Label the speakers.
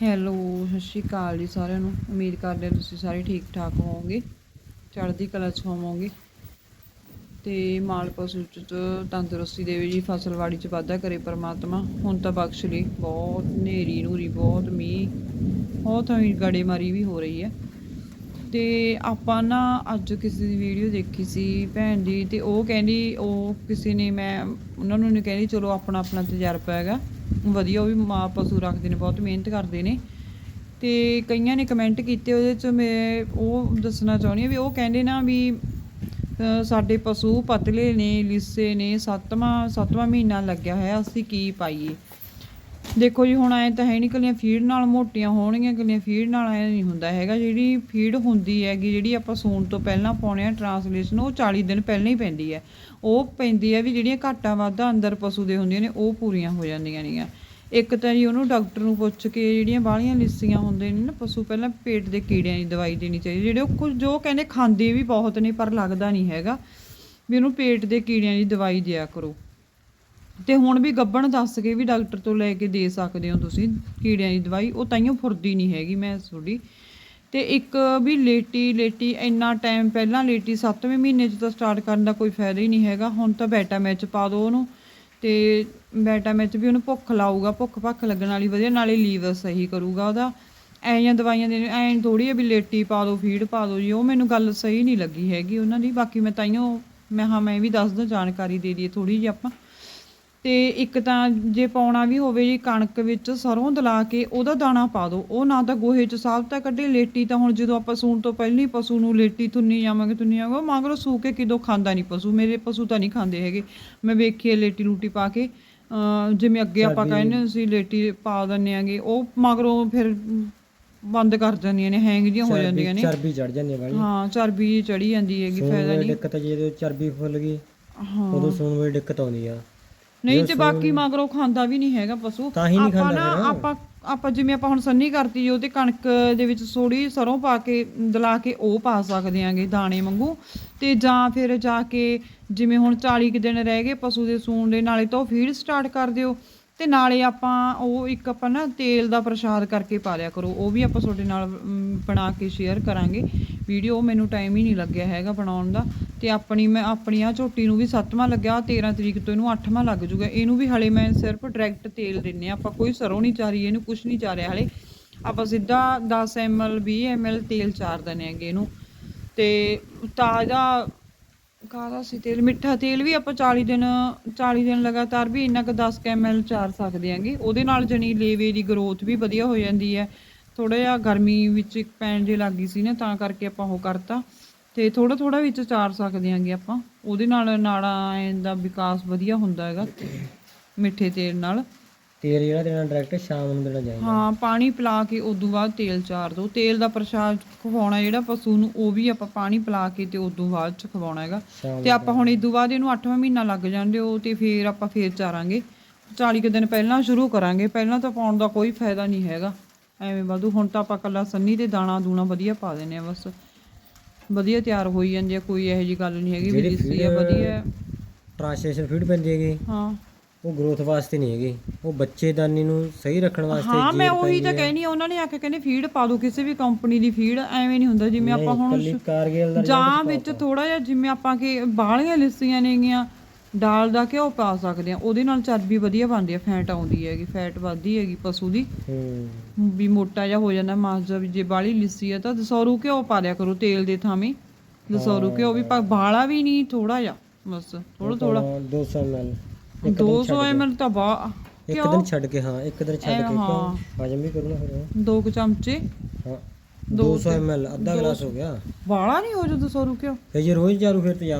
Speaker 1: Hello ਸਤਿ ਸ਼੍ਰੀ ਅਕਾਲ ਜੀ ਸਾਰਿਆਂ ਨੂੰ। ਉਮੀਦ ਕਰਦੇ ਹਾਂ ਤੁਸੀਂ ਸਾਰੇ ਠੀਕ ਠਾਕ ਹੋਵੋਗੇ। ਚੜ੍ਹਦੀ ਕਲਾ 'ਚ ਹੋਵੋਗੇ। ਤੇ ਮਾਲ ਪਸ਼ੂ ਤੰਦਰੁਸਤੀ ਦੇਵੇ ਜੀ ਫਸਲਵਾੜੀ ਚ ਵਾਧਾ ਕਰੇ ਪਰਮਾਤਮਾ। ਹੁਣ ਤਾਂ ਬਖਸ਼ ਲਈ ਬਹੁਤ ਹਨੇਰੀ ਨੂਰੀ, ਬਹੁਤ ਮੀਂਹ, ਬਹੁਤ ਹੀ ਗੜੇਮਾਰੀ ਵੀ ਹੋ ਰਹੀ ਹੈ। ਤੇ ਆਪਾਂ ਨਾ ਅੱਜ ਕਿਸੇ ਦੀ ਵੀਡੀਓ ਦੇਖੀ ਸੀ ਭੈਣ ਦੀ, ਤੇ ਉਹ ਕਹਿੰਦੀ, ਉਹ ਕਿਸੇ ਨੇ ਮੈਂ, ਉਹਨਾਂ ਨੂੰ ਨੇ ਕਹਿੰਦੀ, ਚਲੋ ਆਪਣਾ ਆਪਣਾ ਤਜਰਬਾ ਹੈਗਾ। ਵਧੀਆ ਉਹ ਵੀ ਮਾਂ ਪਸ਼ੂ ਰੱਖਦੇ ਨੇ ਬਹੁਤ ਮਿਹਨਤ ਕਰਦੇ ਨੇ। ਤੇ ਕਈਆਂ ਨੇ ਕਮੈਂਟ ਕੀਤੇ ਉਹਦੇ ਚ ਮੈਂ ਉਹ ਦੱਸਣਾ ਚਾਹੁੰਦੀ ਹਾਂ ਵੀ ਉਹ ਕਹਿੰਦੇ ਨਾ ਵੀ ਅ, ਸਾਡੇ ਪਸ਼ੂ ਪਤਲੇ ਨੇ ਲਿੱਸੇ ਨੇ ਸੱਤਵਾਂ ਸੱਤਵਾਂ ਮਹੀਨਾ ਲੱਗਿਆ ਹੋਇਆ ਅਸੀਂ ਕੀ ਪਾਈਏ? ਦੇਖੋ ਜੀ, ਹੁਣ ਐ ਤਾਂ ਹੈ ਨਹੀਂ ਕੱਲੀਆਂ ਫੀਡ ਨਾਲ ਮੋਟੀਆਂ ਹੋਣਗੀਆਂ ਕੱਲੀਆਂ ਫੀਡ ਨਾਲ ਐ ਨਹੀਂ ਹੁੰਦਾ ਹੈਗਾ। ਜਿਹੜੀ ਫੀਡ ਹੁੰਦੀ ਹੈਗੀ, ਜਿਹੜੀ ਆਪਾਂ ਸੂਣ ਤੋਂ ਪਹਿਲਾਂ ਪਾਉਣੇ ਆ ਟਰਾਂਸਲੇਸ਼ਨ ਉਹ 40 ਦਿਨ ਪਹਿਲਾਂ ਹੀ ਪੈਂਦੀ ਹੈ। ਉਹ ਪੈਂਦੀ ਹੈ ਵੀ ਜਿਹੜੀਆਂ ਘਾਟਾਂ ਵਾਧਾ ਅੰਦਰ ਪਸ਼ੂ ਦੇ ਹੁੰਦੀਆਂ ਨੇ, ਉਹ ਪੂਰੀਆਂ ਹੋ ਜਾਂਦੀਆਂ ਨੇਗੀਆਂ। ਇੱਕ ਤਾਂ ਜੀ ਉਹਨੂੰ ਡਾਕਟਰ ਨੂੰ ਪੁੱਛ ਕੇ ਜਿਹੜੀਆਂ ਬਾਹਲੀਆਂ ਲਿੱਸੀਆਂ ਹੁੰਦੇ ਨੇ ਨਾ ਪਸ਼ੂ, ਪਹਿਲਾਂ ਪੇਟ ਦੇ ਕੀੜਿਆਂ ਦੀ ਦਵਾਈ ਦੇਣੀ ਚਾਹੀਦੀ। ਜਿਹੜੇ ਉਹ ਕੁਝ, ਜੋ ਕਹਿੰਦੇ ਖਾਂਦੇ ਵੀ ਬਹੁਤ ਨੇ, ਪਰ ਲੱਗਦਾ ਨਹੀਂ ਹੈਗਾ। ਵੀ ਉਹਨੂੰ ਪੇਟ ਦੇ ਕੀੜਿਆਂ ਦੀ ਦਵਾਈ ਦਿਆ ਕਰੋ। ਤੇ ਹੁਣ ਵੀ ਗੱਬਣ ਦੱਸ ਕੇ ਵੀ ਡਾਕਟਰ ਤੋਂ ਲੈ ਕੇ ਦੇ ਸਕਦੇ ਹੋ ਤੁਸੀਂ ਕੀੜਿਆਂ ਦੀ ਦਵਾਈ, ਉਹ ਤਾਈਓ ਫੁਰਦੀ ਨਹੀਂ ਹੈਗੀ ਮੈਂ ਤੁਹਾਡੀ। ਤੇ ਇੱਕ ਵੀ ਲੇਟੀ ਲੇਟੀ ਇੰਨਾ ਟਾਈਮ ਪਹਿਲਾਂ ਲੇਟੀ 7ਵੇਂ ਮਹੀਨੇ 'ਚ ਤਾਂ ਸਟਾਰਟ ਕਰਨ ਦਾ ਕੋਈ ਫਾਇਦਾ ਹੀ ਨਹੀਂ ਹੈਗਾ। ਹੁਣ ਤਾਂ ਬੈਟਾ ਮੈਚ ਪਾ ਦਿਓ ਉਹਨੂੰ ਤੇ ਬੈਟਾ ਮੈਚ ਵੀ ਉਹਨੂੰ ਭੁੱਖ ਲਾਊਗਾ, ਭੁੱਖ ਭੱਖ ਲੱਗਣ ਵਾਲੀ ਵਧੀਆ, ਨਾਲੇ ਲੀਵਰ ਸਹੀ ਕਰੂਗਾ ਉਹਦਾ। ਐਂ ਦਵਾਈਆਂ ਦੇ ਐਂ ਥੋੜੀ ਆ ਵੀ ਲੇਟੀ ਪਾ ਦਿਓ ਫੀਡ ਪਾ ਦਿਓ ਜੀ, ਉਹ ਮੈਨੂੰ ਗੱਲ ਸਹੀ ਨਹੀਂ ਲੱਗੀ ਹੈਗੀ ਉਹਨਾਂ ਦੀ। ਬਾਕੀ ਮੈਂ ਤਾਈਓ ਮੈਂ ਹਾਂ, ਮੈਂ ਵੀ ਦੱਸ ਦੋ ਜਾਣਕਾਰੀ ਦੇ ਦਈਏ ਥੋੜੀ ਜਿਹੀ ਆਪਾਂ। ਤੇ ਇੱਕ ਤਾਂ ਜੇ ਪਾਉਣਾ ਵੀ ਹੋਵੇ ਜੀ ਕਣਕ ਵਿੱਚ ਸਰੋਂ ਦਲਾ ਕੇ ਉਹਦਾ ਦਾਣਾ ਪਾ ਦਿਓ ਉਹ ਨਾ ਤਾਂ ਗੋਹੇ ਚ ਸਾਬ ਤਾਂ ਕੱਢੇ ਲੇਟੀ ਤਾਂ ਹੁਣ ਜਦੋਂ ਆਪਾਂ ਸੂਣ ਤੋਂ ਪਹਿਲਾਂ ਹੀ ਪਸ਼ੂ ਨੂੰ ਲੇਟੀ ਤੁੰਨੀ ਜਾਵਾਂਗੇ ਤੁੰਨੀ ਜਾਵਾਂਗੇ ਮਗਰੋਂ ਸੂ ਕੇ ਕਿਦੋਂ ਖਾਂਦਾ ਨਹੀਂ ਪਸ਼ੂ ਮੇਰੇ ਪਸ਼ੂ ਤਾਂ ਨਹੀਂ ਖਾਂਦੇ ਹੈਗੇ। ਮੈਂ ਵੇਖੀ ਲੇਟੀ ਲੂਟੀ ਪਾ ਕੇ ਜਿਵੇਂ ਅੱਗੇ ਆਪਾਂ ਕਹਿੰਦੇ ਸੀ ਲੇਟੀ ਪਾ ਦਿੰਨੇ ਆਂਗੇ ਉਹ ਮਗਰੋਂ ਫਿਰ ਬੰਦ ਕਰ ਜਾਂਦੀਆਂ ਨੇ ਹੈਂਗ ਜਿਹੀਆਂ ਹੋ ਜਾਂਦੀਆਂ ਨੇ।
Speaker 2: ਚਰਬੀ ਚੜ ਜਾਂਦੀ ਹੈ ਬਾਈ।
Speaker 1: ਹਾਂ ਚਰਬੀ ਚੜੀ ਜਾਂਦੀ ਹੈਗੀ ਫਾਇਦਾ ਨਹੀਂ।
Speaker 2: ਦਿੱਕਤ ਜਦੋਂ ਚਰਬੀ ਫੁੱਲ ਗਈ ਉਦੋਂ ਸੂਣ ਵੇਲੇ ਦਿੱਕਤ ਆਉਂਦੀ ਆ।
Speaker 1: ਨਹੀਂ ਤੇ ਬਾਕੀ ਮਗਰੋਂ ਖਾਂਦਾ ਵੀ ਨਹੀਂ ਹੈਗਾ ਪਸ਼ੂ
Speaker 2: ਤਾਂ ਹੀ ਨਹੀਂ
Speaker 1: ਆਪਾਂ
Speaker 2: ਖਾਂਦਾ
Speaker 1: ਨਾ। ਆਪਾਂ ਆਪਾਂ ਜਿਵੇਂ ਆਪਾਂ ਹੁਣ ਸੰਨੀ ਕਰਤੀ ਉਹਦੇ ਕਣਕ ਦੇ ਵਿੱਚ ਥੋੜੀ ਸਰੋਂ ਪਾ ਕੇ ਦਲਾ ਕੇ ਉਹ ਪਾ ਸਕਦੇ ਆਂਗੇ ਦਾਣੇ ਵਾਂਗੂ। ਤੇ ਜਾਂ ਫਿਰ ਜਾ ਕੇ ਜਿਵੇਂ ਹੁਣ 40 ਕੁ ਦਿਨ ਰਹਿ ਗਏ ਪਸ਼ੂ ਦੇ ਸੂਣ ਦੇ ਨਾਲੇ ਤਾਂ ਉਹ ਫੀਡ ਸਟਾਰਟ ਕਰ ਦਿਓ। ਤੇ ਨਾਲੇ ਆਪਾਂ ਉਹ ਇੱਕ ਆਪਾਂ ਨਾ ਤੇਲ ਦਾ ਪ੍ਰਸ਼ਾਦ ਕਰਕੇ ਪਾ ਲਿਆ ਕਰੋ। ਉਹ ਵੀ ਆਪਾਂ ਤੁਹਾਡੇ ਨਾਲ ਅਮ, ਬਣਾ ਕੇ ਸ਼ੇਅਰ ਕਰਾਂਗੇ। ਵੀਡੀਓ ਮੈਨੂੰ ਟਾਈਮ ਹੀ ਨਹੀਂ ਲੱਗਿਆ ਹੈਗਾ ਬਣਾਉਣ ਦਾ ਤੇ ਆਪਣੀ ਮੈਂ ਆਪਣੀ ਆ ਝੋਟੀ ਨੂੰ ਵੀ 7ਵਾਂ ਲੱਗਿਆ 13 ਤਰੀਕ ਤੋਂ ਇਹਨੂੰ 8ਵਾਂ ਲੱਗ ਜੂਗਾ ਇਹਨੂੰ ਵੀ ਹਲੇ ਮੈਂ ਸਿਰਫ ਡਾਇਰੈਕਟ ਤੇਲ ਦਿੰਨੇ ਆ। ਆਪਾਂ ਕੋਈ ਸਰੋਂ ਨਹੀਂ ਚਾਰੀ, ਇਹਨੂੰ ਕੁਝ ਨਹੀਂ ਚਾਰਿਆ ਹਲੇ। ਆਪਾਂ ਸਿੱਧਾ 10 ml 20 ml ਤੇਲ ਚਾਰ ਦਿੰਨੇ ਆਂਗੇ ਇਹਨੂੰ। ਤੇ ਤਾਜ਼ਾ ਕਾਹਦਾ ਸੀ ਤੇਲ? ਮਿੱਠਾ ਤੇਲ ਵੀ ਆਪਾਂ 40 ਦਿਨ 40 ਦਿਨ ਲਗਾਤਾਰ ਵੀ ਇੰਨਾ ਕੁ 10 ml ਚਾਰ ਸਕਦੇ ਆਂਗੇ ਉਹਦੇ ਨਾਲ ਜਣੀ ਲੇਵੇ ਦੀ ਗਰੋਥ ਵੀ ਵਧੀਆ ਹੋ ਜਾਂਦੀ ਹੈ। ਥੋੜਾ ਜਿਹਾ ਗਰਮੀ ਵਿੱਚ ਇੱਕ ਪੈਣ ਜੇ ਲੱਗੀ ਸੀ ਨਾ ਤਾਂ ਕਰਕੇ ਆਪਾਂ ਉਹ ਕਰਤਾ। ਤੇ ਥੋੜਾ ਥੋੜਾ ਵਿੱਚ ਚਾਰ ਸਕਦੇ ਆਂਗੇ ਆਪਾਂ। ਉਹਦੇ ਨਾਲ ਨਾੜਾਂ ਦਾ ਵਿਕਾਸ ਵਧੀਆ ਹੁੰਦਾ ਹੈਗਾ ਮਿੱਠੇ ਤੇਲ ਨਾਲ।
Speaker 2: ਤੇਲ ਜਿਹੜਾ ਦੇਣਾ ਡਾਇਰੈਕਟ ਸ਼ਾਮ ਨੂੰ ਦੇਣਾ ਚਾਹੀਦਾ।
Speaker 1: ਹਾਂ ਪਾਣੀ ਪਿਲਾ ਕੇ ਉਦੋਂ ਬਾਅਦ ਤੇਲ ਚਾਰ ਦਿਓ ਤੇਲ ਦਾ ਪ੍ਰਸ਼ਾਦ ਖਵਾਉਣਾ ਜਿਹੜਾ ਪਸ਼ੂ ਨੂੰ ਉਹ ਵੀ ਆਪਾਂ ਪਾਣੀ ਪਿਲਾ ਕੇ ਤੇ ਉਦੋਂ ਬਾਅਦ ਚ ਖਵਾਉਣਾ ਹੈਗਾ। ਤੇ ਆਪਾਂ ਹੁਣ ਇਦੋਂ ਬਾਅਦ ਇਹਨੂੰ 8ਵਾਂ ਮਹੀਨਾ ਲੱਗ ਜਾਂਦੇ ਉਹ ਤੇ ਫੇਰ ਆਪਾਂ ਫੇਰ ਚਾਰਾਂਗੇ। 40 ਕੁ ਦਿਨ ਪਹਿਲਾਂ ਸ਼ੁਰੂ ਕਰਾਂਗੇ। ਪਹਿਲਾਂ ਤਾਂ ਪਾਉਣ ਦਾ ਕੋਈ ਫਾਇਦਾ ਨਹੀਂ ਹੈਗਾ। ਐਵੇਂ ਵਾਧੂ ਹੁਣ ਤਾਂ ਆਪਾਂ ਕੱਲਾ ਸੰਨੀ ਤੇ ਦਾਣਾ ਦੂਣਾ ਵਧੀਆ ਪਾ ਦਿੰਨੇ ਆ ਬਸ। ਵਧੀਆ ਤਿਆਰ ਹੋਈ ਜਾਂਦੀ ਆ ਕੋਈ ਇਹੋ ਜੀ ਗੱਲ ਨਹੀਂ ਹੈਗੀ ਵੀ ਦਿੱਸੀ ਆ ਵਧੀਆ
Speaker 2: ਟ੍ਰਾਂਸਲੇਸ਼ਨ ਫੀਡ ਪੈਂਦੀ ਹੈਗੀ
Speaker 1: ਹਾਂ।
Speaker 2: ਉਹ ਗਰੋਥ ਵਾਸਤੇ ਨਹੀਂ ਹੈਗੀ। ਉਹ ਬੱਚੇਦਾਨੀ ਨੂੰ ਸਹੀ ਰੱਖਣ ਵਾਸਤੇ
Speaker 1: ਹਾਂ ਮੈਂ ਉਹੀ ਤਾਂ। ਕਹਿਣੀ ਉਹਨਾਂ ਨੇ ਆ ਕੇ ਕਹਿੰਦੇ ਫੀਡ ਪਾ ਦਿਓ ਕਿਸੇ ਵੀ ਕੰਪਨੀ ਦੀ ਫੀਡ ਐਵੇਂ ਨਹੀਂ ਹੁੰਦਾ ਜਿਵੇਂ ਆਪਾਂ ਹੁਣ
Speaker 2: ਦਾ
Speaker 1: ਜਾਂ ਵਿੱਚ ਥੋੜਾ ਜਿਹਾ ਜਿਵੇਂ ਆਪਾਂ ਕਿ ਬਾਹਲੀਆਂ ਲਿੱਸੀਆਂ ਨੇਗੀਆਂ ਡਾਲ ਦਾ ਘਿਓ ਪਾ ਸਕਦੇ ਆ। ਉਹਦੇ ਨਾਲ ਚਰਬੀ ਵਧੀਆ ਬਣਦੀ ਆ। ਫੈਟ ਆਉਂਦੀ ਹੈਗੀ ਫੈਟ ਵੱਧਦੀ ਹੈਗੀ ਪਸ਼ੂ ਦੀ।
Speaker 2: ਹੂੰ।
Speaker 1: ਵੀ ਮੋਟਾ ਜਿਹਾ ਹੋ ਜਾਂਦਾ ਮਾਸ ਜਿਹਾ ਵੀ ਜੇ ਬਾਹਲੀ ਲਿੱਸੀ ਆ ਤਾਂ ਦਸੌਰੂ ਘਿਓ ਪਾ ਦਿਆ ਕਰੋ ਤੇਲ ਦੇ ਥਾਵੇਂ ਦਸੌਰੂ ਘਿਓ ਵੀ ਪਾ ਬਾਹਲਾ ਵੀ ਨਹੀਂ ਥੋੜਾ ਜਿਹਾ ਬਸ ਥੋੜਾ ਥੋੜਾ
Speaker 2: 200 ml
Speaker 1: 200 ml ਤਾਂ ਬਾ
Speaker 2: ਇੱਕ ਦਿਨ ਛੱਡ ਕੇ ਹਾਂ ਇੱਕ ਦਿਨ ਛੱਡ ਕੇ
Speaker 1: ਹਾਂ।
Speaker 2: ਕਿਉਂ ਹਜਮ ਵੀ ਕਰੂਗਾ ਫਿਰ।
Speaker 1: ਦੋ ਕੁ ਚਮਚੇ।
Speaker 2: ਹਾਂ 200 ml ਅੱਧਾ ਗਲਾਸ ਹੋ ਗਿਆ।
Speaker 1: ਬਾਹਲਾ ਨਹੀਂ ਹੋ ਜਾਂਦਾ ਦਸੌਰੂ ਘਿਓ।
Speaker 2: ਫਿਰ ਜੇ ਰੋਜ਼ ਚਾਰੂ ਫਿਰ ਤੇਜ਼ਾਬ